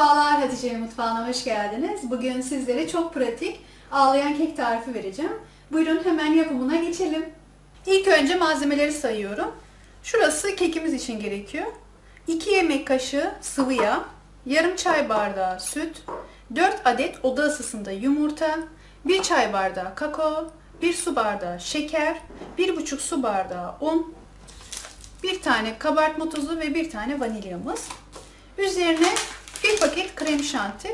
Merhabalar Hatice Mutfağı'na hoş geldiniz. Bugün sizlere çok pratik ağlayan kek tarifi vereceğim. Buyurun hemen yapımına geçelim. İlk önce malzemeleri sayıyorum. Şurası kekimiz için gerekiyor. 2 yemek kaşığı sıvı yağ, yarım çay bardağı süt, 4 adet oda ısısında yumurta, 1 çay bardağı kakao, 1 su bardağı şeker, 1,5 su bardağı un, bir tane kabartma tozu ve bir tane vanilyamız. Üzerine bir paket krem şanti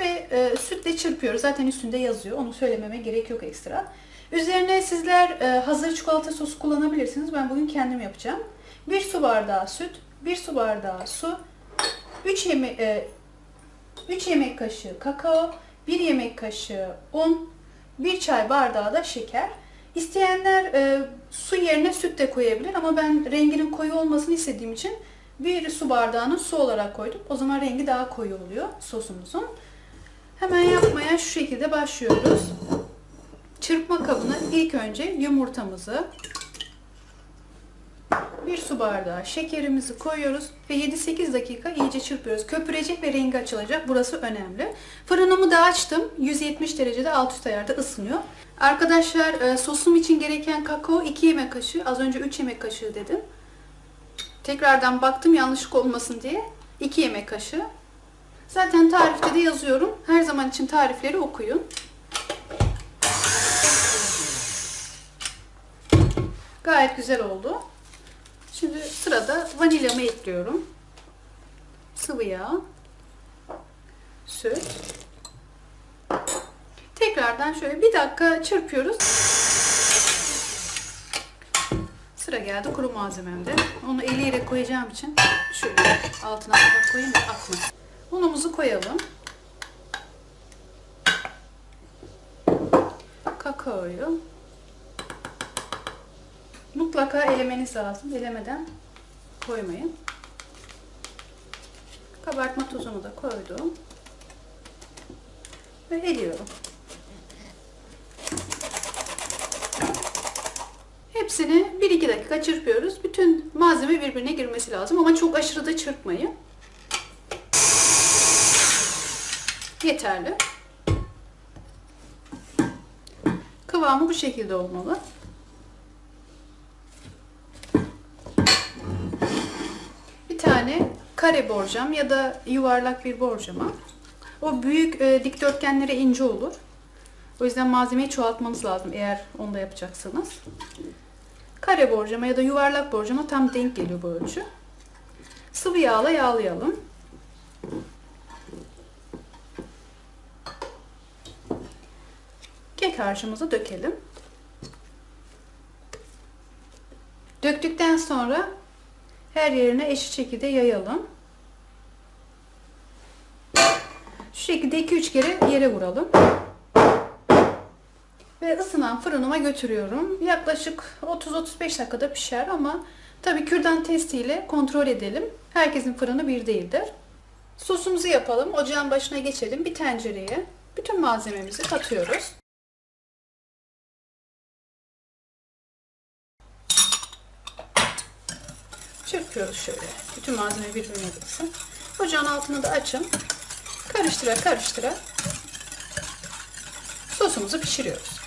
ve e, sütle çırpıyoruz. Zaten üstünde yazıyor. Onu söylememe gerek yok ekstra. Üzerine sizler e, hazır çikolata sosu kullanabilirsiniz. Ben bugün kendim yapacağım. Bir su bardağı süt, bir su bardağı su, 3 yeme e, 3 yemek kaşığı kakao, 1 yemek kaşığı un, 1 çay bardağı da şeker. İsteyenler e, su yerine süt de koyabilir ama ben renginin koyu olmasını istediğim için bir su bardağını su olarak koydum. O zaman rengi daha koyu oluyor sosumuzun. Hemen yapmaya şu şekilde başlıyoruz. Çırpma kabına ilk önce yumurtamızı, bir su bardağı şekerimizi koyuyoruz ve 7-8 dakika iyice çırpıyoruz. Köpürecek ve rengi açılacak. Burası önemli. Fırınımı da açtım. 170 derecede alt üst ayarda ısınıyor. Arkadaşlar e, sosum için gereken kakao 2 yemek kaşığı. Az önce 3 yemek kaşığı dedim. Tekrardan baktım yanlışlık olmasın diye. 2 yemek kaşığı. Zaten tarifte de yazıyorum. Her zaman için tarifleri okuyun. Gayet güzel oldu. Şimdi sırada vanilyamı ekliyorum. Sıvı yağ. Süt. Tekrardan şöyle bir dakika çırpıyoruz. Sıra geldi kuru malzememde. Onu eleyerek koyacağım için şöyle altına kapak koyayım da akmasın. Unumuzu koyalım. Kakaoyu. Mutlaka elemeniz lazım. Elemeden koymayın. Kabartma tozunu da koydum. Ve eliyorum. Hepsini 1-2 dakika çırpıyoruz. Bütün malzeme birbirine girmesi lazım ama çok aşırı da çırpmayın. Yeterli. Kıvamı bu şekilde olmalı. Bir tane kare borcam ya da yuvarlak bir borcama. O büyük e, dikdörtgenlere ince olur. O yüzden malzemeyi çoğaltmanız lazım eğer onda yapacaksanız. Kare borcama ya da yuvarlak borcama tam denk geliyor bu ölçü. Sıvı yağla yağlayalım. Kek harcımızı dökelim. Döktükten sonra her yerine eşit şekilde yayalım. Şu şekilde 2-3 kere yere vuralım. Ve ısınan fırınıma götürüyorum. Yaklaşık 30-35 dakikada pişer ama tabii kürdan testiyle kontrol edelim. Herkesin fırını bir değildir. Sosumuzu yapalım. Ocağın başına geçelim. Bir tencereye bütün malzememizi katıyoruz. Çırpıyoruz şöyle. Bütün malzeme birbirine gitsin. Ocağın altını da açın. Karıştıra karıştıra sosumuzu pişiriyoruz.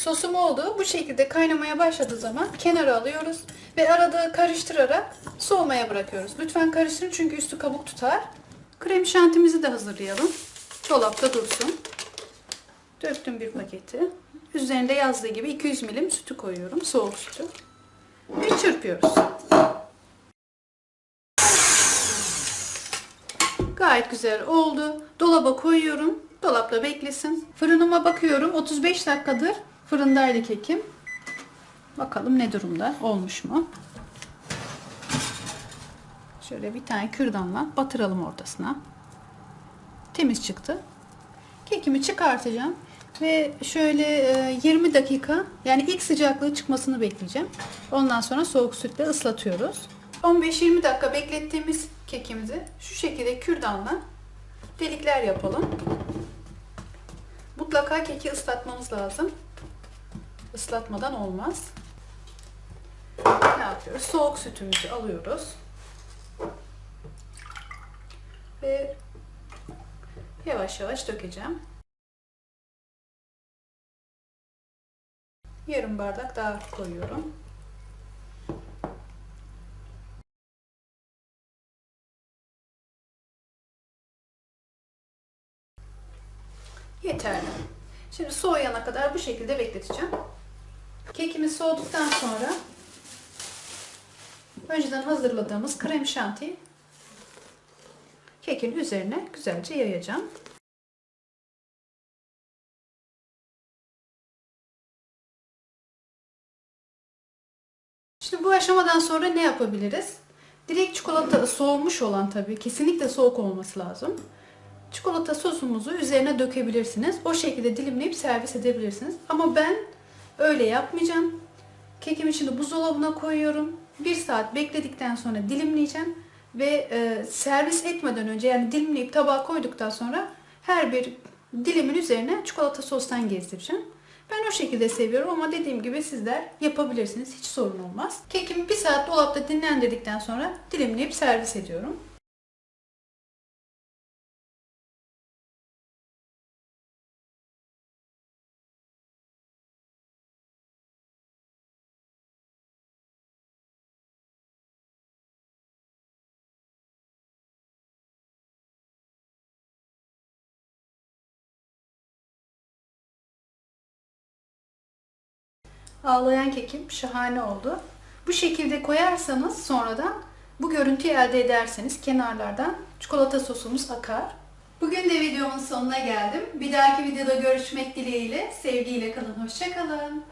Sosum oldu. Bu şekilde kaynamaya başladığı zaman kenara alıyoruz ve arada karıştırarak soğumaya bırakıyoruz. Lütfen karıştırın çünkü üstü kabuk tutar. Krem şantimizi de hazırlayalım. Dolapta dursun. Döktüm bir paketi. Üzerinde yazdığı gibi 200 milim sütü koyuyorum. Soğuk sütü. Ve çırpıyoruz. Gayet güzel oldu. Dolaba koyuyorum. Dolapta beklesin. Fırınıma bakıyorum. 35 dakikadır fırındaydı kekim. Bakalım ne durumda? Olmuş mu? Şöyle bir tane kürdanla batıralım ortasına. Temiz çıktı. Kekimi çıkartacağım. Ve şöyle 20 dakika yani ilk sıcaklığı çıkmasını bekleyeceğim. Ondan sonra soğuk sütle ıslatıyoruz. 15-20 dakika beklettiğimiz kekimizi şu şekilde kürdanla delikler yapalım. Mutlaka keki ıslatmamız lazım. Islatmadan olmaz. Ne yapıyoruz? Soğuk sütümüzü alıyoruz. Ve Yavaş yavaş dökeceğim. Yarım bardak daha koyuyorum. Yeterli. Şimdi soğuyana kadar bu şekilde bekleteceğim. Kekimiz soğuduktan sonra önceden hazırladığımız krem şantiyi kekin üzerine güzelce yayacağım. Şimdi bu aşamadan sonra ne yapabiliriz? Direkt çikolata soğumuş olan tabii kesinlikle soğuk olması lazım. Çikolata sosumuzu üzerine dökebilirsiniz. O şekilde dilimleyip servis edebilirsiniz. Ama ben öyle yapmayacağım. Kekim içinde buzdolabına koyuyorum. Bir saat bekledikten sonra dilimleyeceğim. Ve e, servis etmeden önce yani dilimleyip tabağa koyduktan sonra her bir dilimin üzerine çikolata sostan gezdireceğim. Ben o şekilde seviyorum ama dediğim gibi sizler yapabilirsiniz. Hiç sorun olmaz. Kekimi bir saat dolapta dinlendirdikten sonra dilimleyip servis ediyorum. Ağlayan kekim şahane oldu. Bu şekilde koyarsanız sonradan bu görüntüyü elde ederseniz kenarlardan çikolata sosumuz akar. Bugün de videomun sonuna geldim. Bir dahaki videoda görüşmek dileğiyle. Sevgiyle kalın. Hoşçakalın.